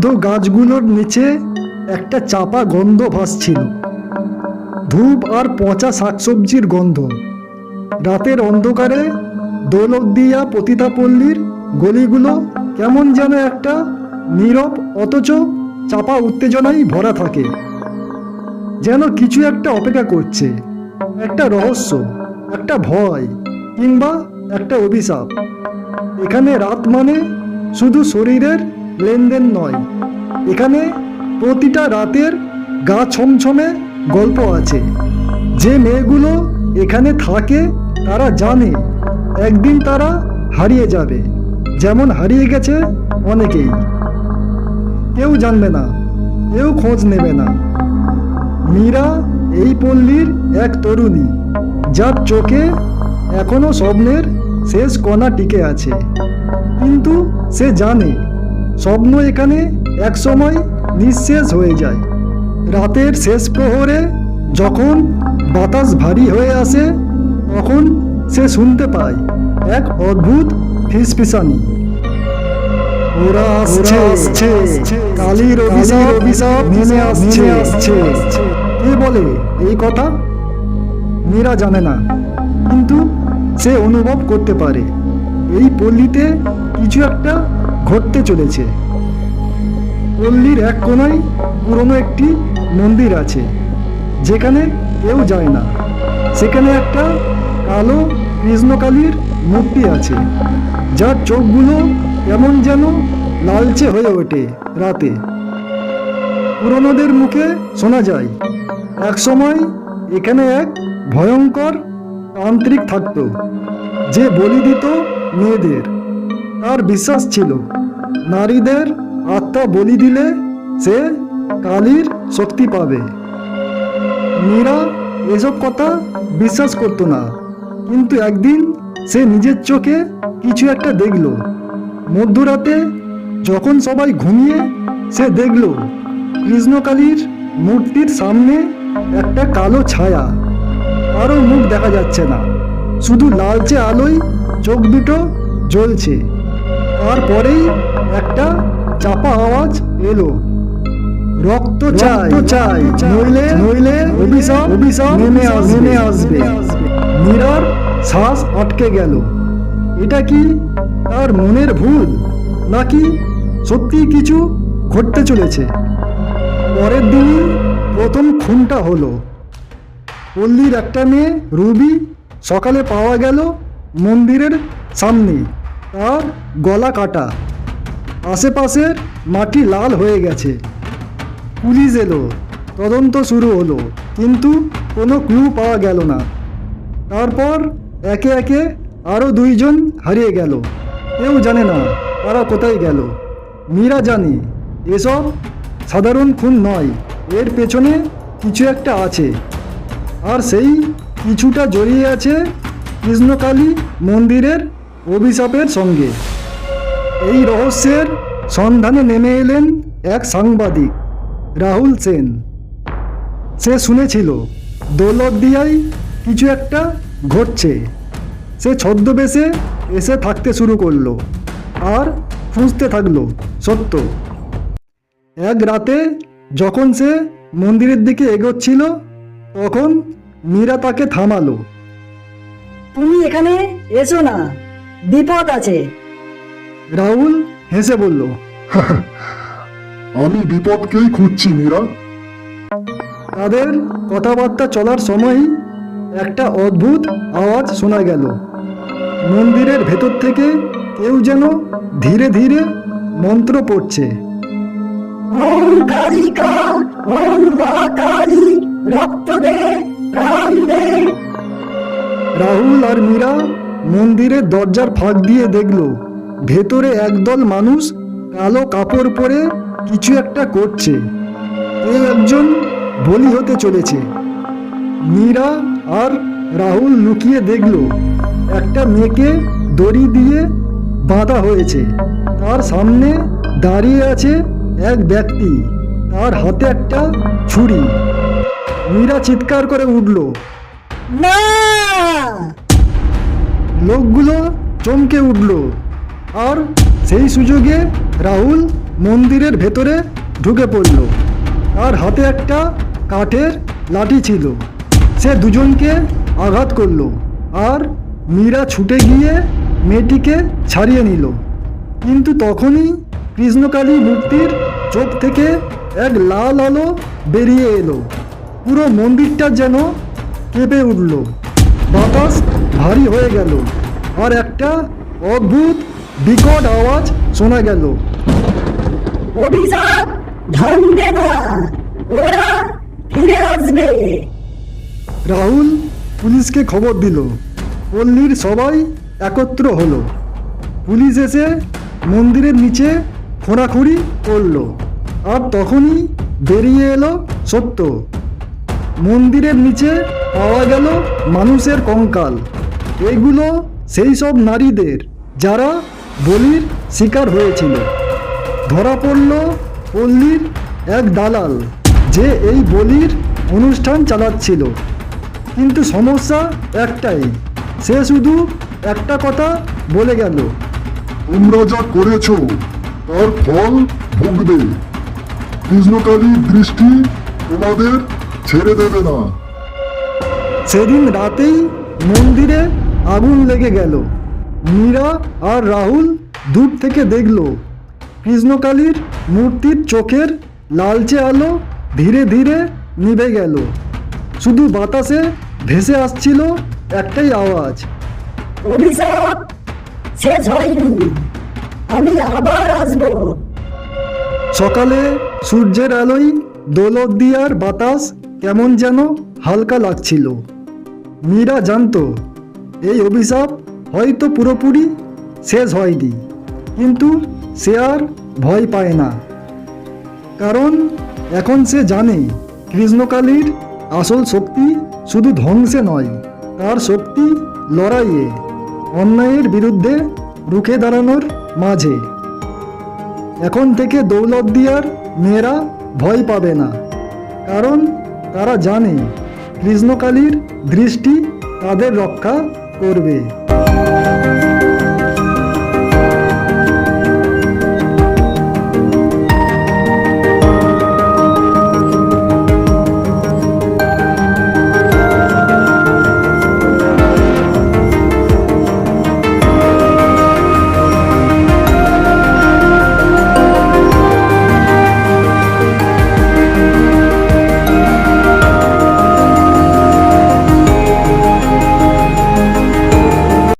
বৃদ্ধ গাছগুলোর নিচে একটা চাপা গন্ধ ভাসছিল। ধূপ আর পচা শাকসবজির গন্ধ। রাতের অন্ধকারে দৌলতদিয়া পতিতাপল্লীর গলিগুলো কেমন যেন একটা নীরব, অথচ চাপা উত্তেজনায় ভরা থাকে। যেন কিছু একটা অপেক্ষা করছে। একটা রহস্য, একটা ভয়, কিংবা একটা অভিশাপ। এখানে রাত মানে শুধু শরীরের লেনদেন নয়। এখানে প্রতিটা রাতের গা ছমছমে গল্প আছে। যে মেয়েগুলো এখানে থাকে, তারা জানে, একদিন তারা হারিয়ে যাবে। যেমন হারিয়ে গেছে অনেকেই। কেউ জানবে না, কেউ খোঁজ নেবে না। মীরা এই পল্লীর এক তরুণী, যার চোখে এখনও স্বপ্নের শেষ কণা টিকে আছে। কিন্তু সে জানে স্বপ্ন এখানে একসময় নিঃশেষ হয়ে যায়। রাতের শেষ প্রহরে যখন বাতাস ভারী হয়ে আসে তখন সে শুনতে পায় এক অদ্ভুত ফিসফিসানি। ওরা আসছে কালীর অভিশাপ অভিশাপ নেমে আসছে। আসছে। কে বলে এই কথা? মীরা জানে না কিন্তু সে অনুভব করতে পারে। এই পল্লীতে কিছু একটা ঘটতে চলেছে। পল্লীর এক কোনায় পুরনো একটি মন্দির আছে, যেখানে কেউ যায় না। সেখানে একটা কালো কৃষ্ণকালীর মূর্তি আছে, যার চোখগুলো কেমন যেন লালচে হয়ে ওঠে রাতে। পুরনোদের মুখে শোনা যায় এক সময় এখানে এক ভয়ঙ্কর তান্ত্রিক থাকতো, যে বলি দিত মেয়েদের। তার বিশ্বাস ছিল। নারীদের আত্মা বলি দিলে সে কালীর শক্তি পাবে। মীরা এসব কথা বিশ্বাস করতো না। কিন্তু একদিন সে নিজের চোখে কিছু একটা দেখল। মধ্যরাতে যখন সবাই ঘুমিয়ে সে দেখল কৃষ্ণকালীর মূর্তির সামনে একটা কালো ছায়া। কারও মুখ দেখা যাচ্ছে না। শুধু লালচে আলোয় চোখ দুটো জ্বলছে। তারপরেই একটা চাপা আওয়াজ এলো। রক্ত চাই চাই নইলে নইলে অভিশাপ অভিশাপ নেমে আসবে নেমে আসবে। মীরার শ্বাস আটকে গেল। এটা কি তার মনের ভুল নাকি সত্যি কিছু ঘটতে চলেছে? পরের দিনই প্রথম খুনটা হলো। পল্লীর একটা মেয়ে রুবি সকালে পাওয়া গেল মন্দিরের সামনে। তার গলা কাটা। আশেপাশের মাটি লাল হয়ে গেছে। পুলিশ এলো। তদন্ত শুরু হলো। কিন্তু কোনো ক্লু পাওয়া গেল না। তারপর একে একে আরও দুইজন হারিয়ে গেল। কেউ জানে না তারা কোথায় গেল। মীরা জানে, এসব সাধারণ খুন নয়। এর পেছনে কিছু একটা আছে। আর সেই কিছুটা জড়িয়ে আছে কৃষ্ণকালী মন্দিরের অভিশাপের সঙ্গে। এই রহস্যের সন্ধানে নেমে এলেন এক সাংবাদিক, রাহুল সেন। সে শুনেছিল দৌলতদিয়ায় কিছু একটা ঘটছে। সে ছদ্মবেশে এসে থাকতে শুরু করল আর খুঁজতে থাকল, সত্য। এক রাতে যখন সে মন্দিরের দিকে এগোচ্ছিল, তখন মীরা তাকে থামালো। তুমি এখানে এসো না। বিপদ আছে। রাহুল হেসে বলল আমি বিপদকেই খুঁজছি মীরা। তাদের কথাবার্তা চলার সময়ই একটা অদ্ভুত আওয়াজ শোনা গেল। মন্দিরের ভেতর থেকে কেউ যেন ধীরে ধীরে মন্ত্র পড়ছে। রাহুল আর মীরা মন্দিরের দরজার ফাঁক দিয়ে দেখল, ভেতরে একদল মানুষ কালো কাপড় পরে কিছু একটা করছে। কেউ একজন বলি হতে চলেছে। মীরা আর রাহুল লুকিয়ে দেখল, একটা মেয়েকে দড়ি দিয়ে বাঁধা হয়েছে। তার সামনে দাঁড়িয়ে আছে এক ব্যক্তি, তার হাতে একটা ছুরি। মীরা চিৎকার করে উঠল, না! লোকগুলো চমকে উঠল আর সেই সুযোগে রাহুল মন্দিরের ভেতরে ঢুকে পড়ল। তার হাতে একটা কাঠের লাঠি ছিল। সে দুজনকে আঘাত করল আর মীরা ছুটে গিয়ে মেয়েটিকে ছাড়িয়ে নিল। কিন্তু তখনই কৃষ্ণকালী মূর্তির চোখ থেকে এক লাল আলো বেরিয়ে এলো। পুরো মন্দিরটা যেন কেঁপে উঠল। বাতাস ভারী হয়ে গেল। আর একটা অদ্ভুত বিকট আওয়াজ শোনা গেল। অভিশাপ ভাঙবে না ওরা ফিরে আসবে। রাহুল পুলিশকে খবর দিল। পল্লীর সবাই একত্র হলো। পুলিশ এসে মন্দিরের নিচে খোঁড়াখুড়ি করল। আর তখনই বেরিয়ে এলো সত্য। মন্দিরের নিচে পাওয়া গেল মানুষের কঙ্কাল। এগুলো সেই সব নারীদের যারা বলির শিকার হয়েছিল। ধরা পড়ল পল্লীর এক দালাল যে এই বলির অনুষ্ঠান চালাচ্ছিল। কিন্তু সমস্যা একটাই সে শুধু একটা কথা বলে গেল। তোমরা যা করেছ তার ফল ভুগবে। কৃষ্ণকালীর দৃষ্টি তোমাদের ছেড়ে দেবে না। সেদিন রাতেই মন্দিরে আগুন লেগে গেল। মীরা আর রাহুল দূর থেকে দেখল। কৃষ্ণকালীর মূর্তির চোখের লালচে আলো ধীরে ধীরে নিভে গেল। শুধু বাতাসে ভেসে আসছিল একটাই আওয়াজ। অভিশাপ! শেষ হয়নি আমি আবার আসব। সকালে সূর্যের আলোয় দৌলতদিয়ার বাতাস কেমন যেন হালকা লাগছিল। মীরা জানতো এই অভিশাপ হয়তো পুরোপুরি শেষ হয়নি, কিন্তু সে আর ভয় পায় না। কারণ এখন সে জানে কৃষ্ণকালীর আসল শক্তি শুধু ধ্বংসে নয়, তার শক্তি লড়াইয়ে, অন্যায়ের বিরুদ্ধে রুখে দাঁড়ানোর মাঝে। এখন থেকে দৌলতদিয়ার মেয়েরা ভয় পাবে না, কারণ তারা জানে কৃষ্ণকালীর দৃষ্টি তাদের রক্ষা করবে।